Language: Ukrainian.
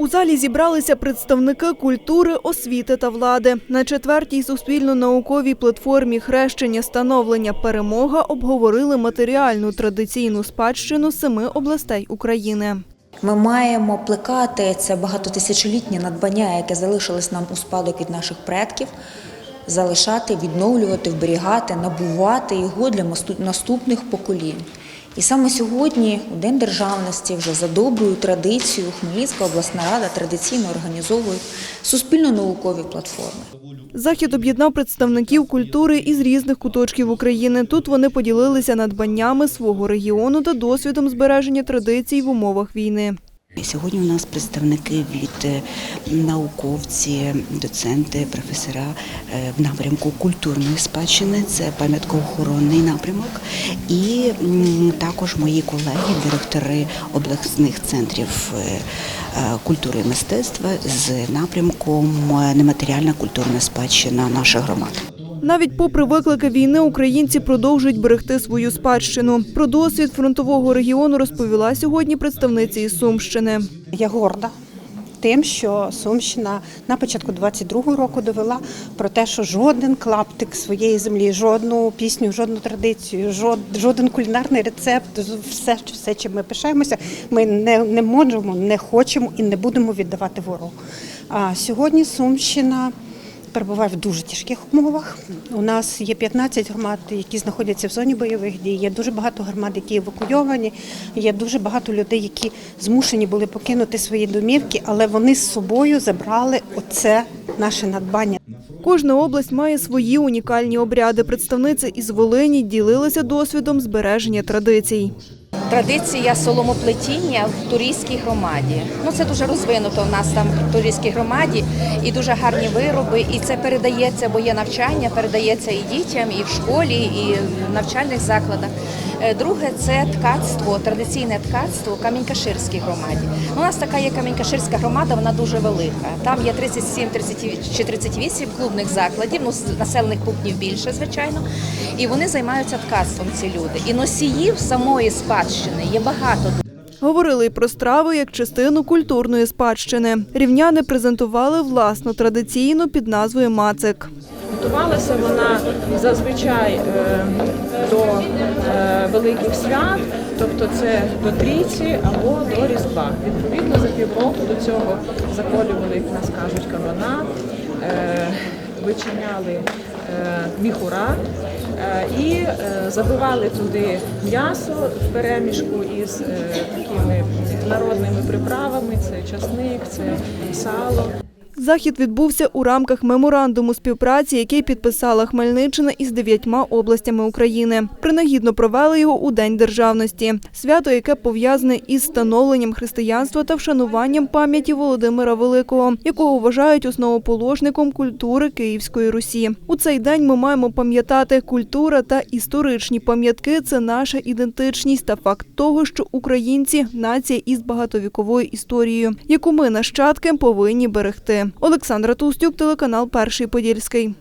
У залі зібралися представники культури, освіти та влади. На четвертій суспільно-науковій платформі хрещення становлення перемога обговорили матеріальну традиційну спадщину семи областей України. Ми маємо плекати це багатотисячолітнє надбання, яке залишилось нам у спадок від наших предків, залишати, відновлювати, вберігати, набувати його для наступних поколінь. І саме сьогодні, у День державності, вже за доброю традицією, Хмельницька обласна рада традиційно організовує суспільно-наукові платформи. Захід об'єднав представників культури із різних куточків України. Тут вони поділилися надбаннями свого регіону та досвідом збереження традицій в умовах війни. Сьогодні у нас представники від е, науковці, доценти, професора е, в напрямку культурної спадщини, це пам'яткоохоронний напрямок, і також мої колеги, директори обласних центрів е, культури і мистецтва з напрямком нематеріальна культурна спадщина наших громад. Навіть попри виклики війни, українці продовжують берегти свою спадщину. Про досвід фронтового регіону розповіла сьогодні представниця із Сумщини. Я горда тим, що Сумщина на початку 22-го року довела про те, що жоден клаптик своєї землі, жодну пісню, жодну традицію, жоден кулінарний рецепт, все, все, чим ми пишаємося, ми не, не можемо, не хочемо і не будемо віддавати ворогу. А сьогодні Сумщина. Перебуває в дуже тяжких умовах. У нас є 15 громад, які знаходяться в зоні бойових дій. Є дуже багато громад, які евакуйовані. Є дуже багато людей, які змушені були покинути свої домівки, але вони з собою забрали оце наше надбання. Кожна область має свої унікальні обряди. Представниця із Волині ділилася досвідом збереження традицій. Традиція соломоплетіння в турійській громаді. Ну це дуже розвинуто в нас там в турійській громаді, і дуже гарні вироби. І це передається, бо є навчання, передається і дітям, і в школі, і в навчальних закладах. Е, Друге це ткацтво, традиційне ткацтво в Камінькаширській громаді. Ну, У нас така є Камінькаширська громада, вона дуже велика. Там є 37 30 чи 38 клубних закладів, ну населених пунктів більше, звичайно. І вони займаються ткацтвом. Ці люди. І носіїв самої спадщини є багато. Говорили й про страви як частину культурної спадщини. Рівняни презентували власну традиційну під назвою Мацик. Готувалася вона зазвичай е, до е, великих свят, тобто це до трійці або до Різдва. Відповідно, за півроку до цього заколювали, як нас кажуть, кабана, е, вичиняли міхура е, і е, забивали туди м'ясо в перемішку із е, такими народними приправами: це часник, це сало. Захід відбувся у рамках меморандуму співпраці, який підписала Хмельниччина із дев'ятьма областями України. Принагідно провели його у День державності, свято, яке пов'язане із становленням християнства та вшануванням пам'яті Володимира Великого, якого вважають основоположником культури Київської Русі. У цей день ми маємо пам'ятати, культура та історичні пам'ятки це наша ідентичність та факт того, що українці нація із багатовіковою історією, яку ми нащадки повинні берегти. Олександра Тустюк, телеканал Перший Подільський.